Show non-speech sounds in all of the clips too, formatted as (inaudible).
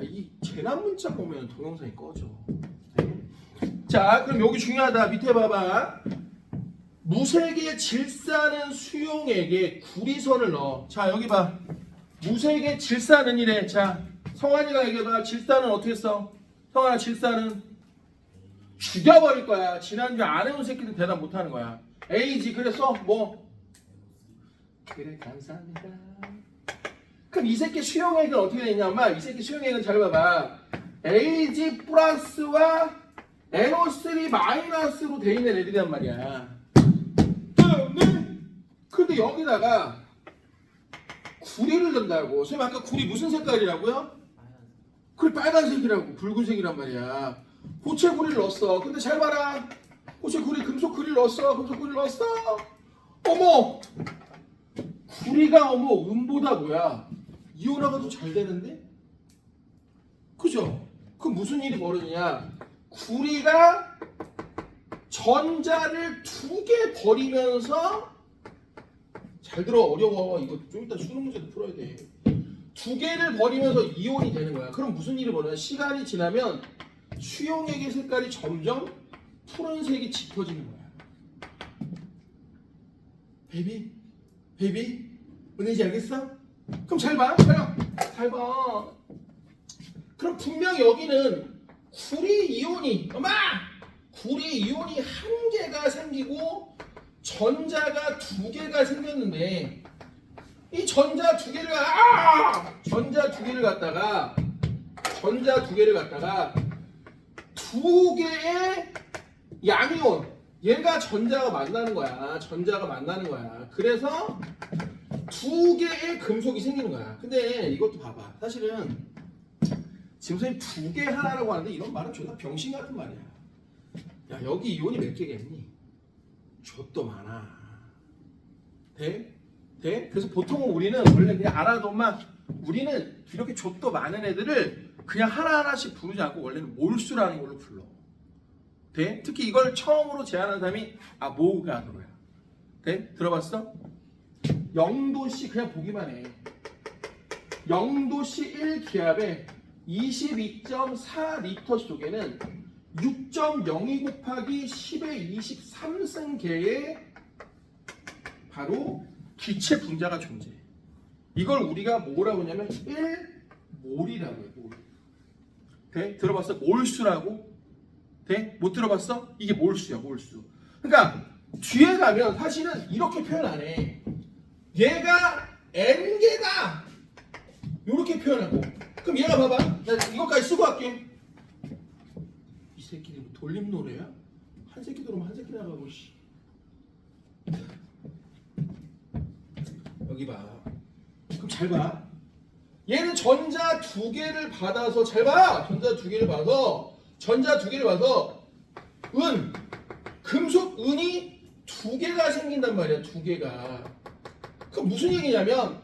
아, 이 재난 문자 보면 동영상이 꺼져. 네. 자, 그럼 여기 중요하다. 밑에 봐봐. 무색의 질사는 수용에게 구리선을 넣어. 자, 여기 봐. 무색의 질사는 이래. 자, 성환이가 얘기해봐. 질사는 어떻게 써? 성환아, 질사는 죽여버릴 거야. 지난주에 안 해온 새끼들 대답 못 하는 거야. 에이지, 그래서 뭐? 그래, 감사합니다. 그럼 이 새끼 수용액은 어떻게 되냐면 이 새끼 수용액은 잘 봐봐. AG 플러스와 NO3 마이너스로 돼 있는 애들이란 말이야. 근데 여기다가 구리를 넣는다고. 선생님 아까 구리 무슨 색깔이라고요? 그래 빨간색이라고 붉은색이란 말이야. 고체 구리를 넣었어. 근데 잘 봐라. 고체 구리 금속 구리를 넣었어. 금속 구리를 넣었어. 어머 구리가 어머 음보다 뭐야? 더잘 되는데? 그죠? 그 무슨 일이 벌어지냐? 구리가 전자를 두 개 버리면서 잘 들어 어려워 이거 좀 이따 수능 문제도 풀어야 돼. 두 개를 버리면서 이온이 되는 거야. 그럼 무슨 일이 벌어져? 시간이 지나면 수용액의 색깔이 점점 푸른색이 짙어지는 거야. 베이비, 베이비, 은혜지 알겠어? 그럼 잘 봐, 잘 봐, 잘 봐. 그럼 분명 여기는 구리 이온이, 엄마, 구리 이온이 한 개가 생기고 전자가 두 개가 생겼는데 이 전자 두 개를 아! 전자 두 개를 갖다가 전자 두 개를 갖다가 두 개의 양이온 얘가 전자가 만나는 거야. 전자가 만나는 거야. 그래서 두 개의 금속이 생기는 거야. 근데 이것도 봐봐. 사실은 지금 선생님 두 개 하나라고 하는데 이런 말은 존나 병신 같은 말이야. 야 여기 이온이 몇 개겠니? 좆도 많아. 돼? 돼? 그래서 보통은 우리는 원래 그냥 알아도만 우리는 이렇게 좆도 많은 애들을 그냥 하나하나씩 부르지 않고 원래는 몰수라는 걸로 불러. 돼? 특히 이걸 처음으로 제안한 사람이 아 모우가드로야. 돼? 들어봤어? 0도씨 그냥 보기만 해. 0도씨 1기압에 22.4 리터 속에는 6.02 곱하기 10의 23승계의 바로 기체 분자가 존재해. 이걸 우리가 뭐라고 하냐면 1몰이라고 해. 몰. 돼? 들어봤어? 몰수라고? 돼? 못 들어봤어? 이게 몰수야, 몰수. 그러니까 뒤에 가면 사실은 이렇게 표현 안 해. 얘가 n개다. 이렇게 표현하고. 그럼 얘가 봐봐. 나 이것까지 쓰고 할게. 이 새끼들 뭐 돌림 노래야? 한 새끼 들어오면 한 새끼 나가고 씨. 여기 봐. 그럼 잘 봐. 얘는 전자 두 개를 받아서 잘 봐. 전자 두 개를 받아서 전자 두 개를 받아서 은 금속 은이 두 개가 생긴단 말이야. 두 개가. 그 무슨 얘기냐면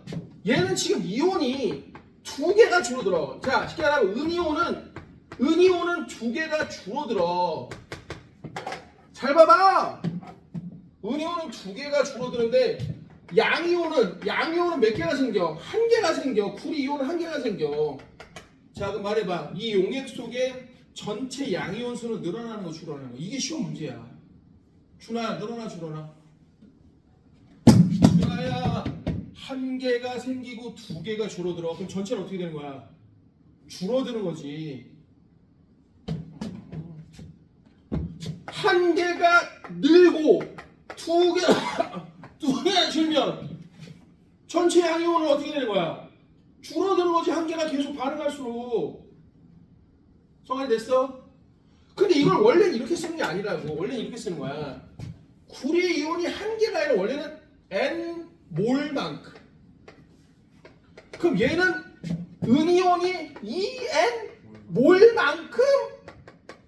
얘는 지금 이온이 두 개가 줄어들어. 자, 쉽게 말하면 은이온은 은이온은 두 개가 줄어들어. 잘 봐봐. 은이온은 두 개가 줄어드는데 양이온은 양이온은 몇 개가 생겨? 한 개가 생겨. 구리이온은 한 개가 생겨. 자, 그럼 말해봐. 이 용액 속에 전체 양이온 수는 늘어나는 거 줄어나는 거. 이게 쉬운 문제야. 준아, 늘어나 줄어나. 준아야, 한 개가 생기고 두 개가 줄어들어. 그럼 전체는 어떻게 되는 거야? 줄어드는 거지. 한 개가 늘고 두 개, (coughs) 두 개가 줄면 전체 양이온은 어떻게 되는 거야? 줄어드는 거지 한 개가 계속 반응할수록 성환이 됐어? 근데 이걸 원래는 이렇게 쓰는 게 아니라고 원래는 이렇게 쓰는 거야 구리 이온이 한 개가 아니라 원래는 n 몰만큼 그럼 얘는 은이온이 2n 몰만큼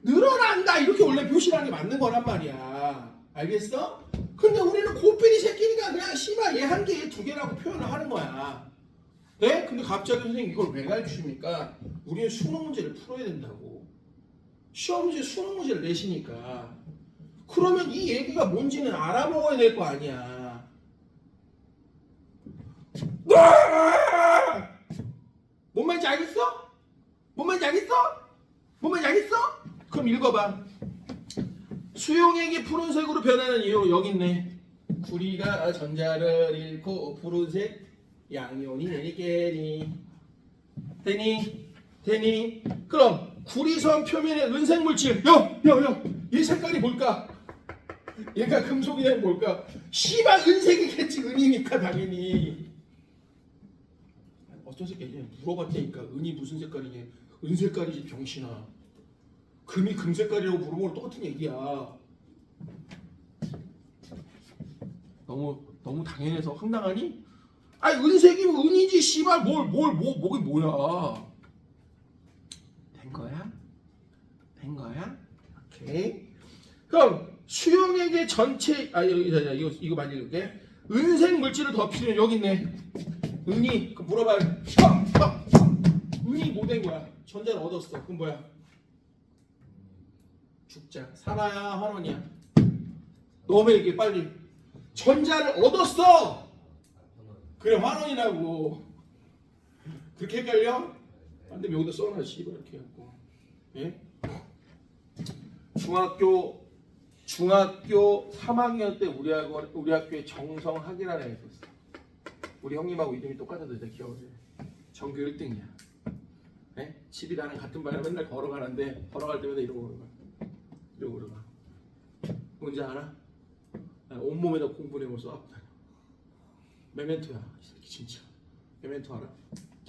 늘어난다. 이렇게 원래 표시하는 게 맞는 거란 말이야. 알겠어? 근데 우리는 고삐리 새끼니까 그냥 씨발 얘 한 개에 두 개라고 표현을 하는 거야. 네? 근데 갑자기 선생님 이걸 왜 가르치십니까? 우리는 수능 문제를 풀어야 된다고. 시험 문제 수능 문제를 내시니까. 그러면 이 얘기가 뭔지는 알아먹어야 될 거 아니야. 뭔 말인지 알겠어? 뭔 말인지 알겠어? 뭔 말인지 알겠어? 그럼 읽어봐. 수용액이 푸른색으로 변하는 이유 여기 있네. 구리가 전자를 잃고 푸른색 양이온이 내리게니 되니 되니 그럼 구리선 표면의 은색 물질 야야야이 색깔이 뭘까? 얘가 금속이냐 뭘까? 씨발 은색이겠지 은이니까 당연히 어떤 새끼 이제 물어봤다니까. 은이 무슨 색깔이냐? 은색깔이지 병신아. 금이 금색깔이라고 물어보는 거 똑같은 얘기야. 너무 너무 당연해서 황당하니? 아니 은색이면 은이지 씨발. 뭘 뭘 뭐 뭐게 뭐야. 된 거야? 된 거야? 오케이. 그럼 수용액의 전체 아 여기 이거 이거 많이 읽을게. 은색 물질을 더 필요해. 여기 있네 은이 그 물어봐요. 은이 뭐된 거야? 전자를 얻었어. 그럼 뭐야? 죽자. 살아야 환원이야. 너무 얘기해 빨리. 전자를 얻었어! 그래 환원이라고. 그렇게 헷갈려? 안 되면 여기다 써놔 씨발. 이렇게 해갖고. 예? 중학교 중학교 3학년 때 우리 학원 우리 학교에 정성학이라는 애가 있었어 우리 형님하고 이름이 똑같아서 내가 기억을 해. 전교 1등이야. 예? 집이 나랑 같은 반에 맨날 걸어가는데 걸어갈 때마다 이러고 걸어가 이러고 걸어가 뭔지 알아? 나 온몸에다 공분해을 쏘았다. 메멘토야 이 새끼 진짜. 메멘토 알아?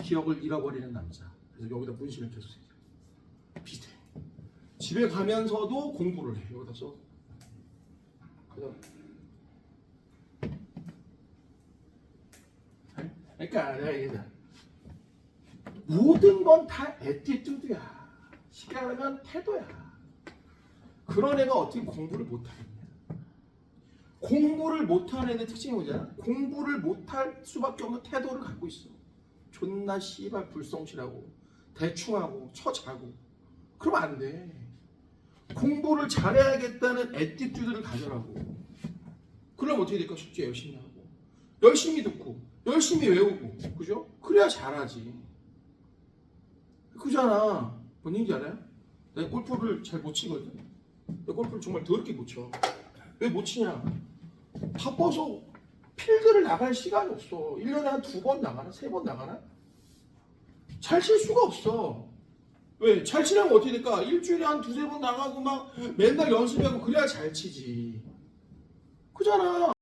기억을 잃어버리는 남자. 그래서 여기다 문신을 계속 새겨. 비슷해. 집에 가면서도 공부를 해. 여기다 써. 그래서 그러니까 내가 모든 건 다 에티튜드야. 쉽게 말하면 태도야. 그런 애가 어떻게 공부를 못하겠냐? 공부를 못하는 애의 특징이 뭐냐? 공부를 못할 수밖에 없는 태도를 갖고 있어. 존나 씨발 불성실하고 대충하고 처자고. 그러면 안 돼. 공부를 잘해야겠다는 에티튜드를 가져라고. 그럼 어떻게 될까? 숙제 열심히 하고 열심히 듣고 열심히 외우고 그죠? 그래야 잘하지 그잖아 뭔 얘기인지 알아요? 내가 골프를 잘 못 치거든 내가 골프를 정말 더럽게 못 쳐. 왜 못 치냐? 바빠서 필드를 나갈 시간이 없어. 1년에 한 두 번 나가나? 세 번 나가나? 잘 칠 수가 없어. 왜? 잘 치려면 어떻게 될까? 일주일에 한 두세 번 나가고 막 맨날 연습하고 그래야 잘 치지. 그잖아.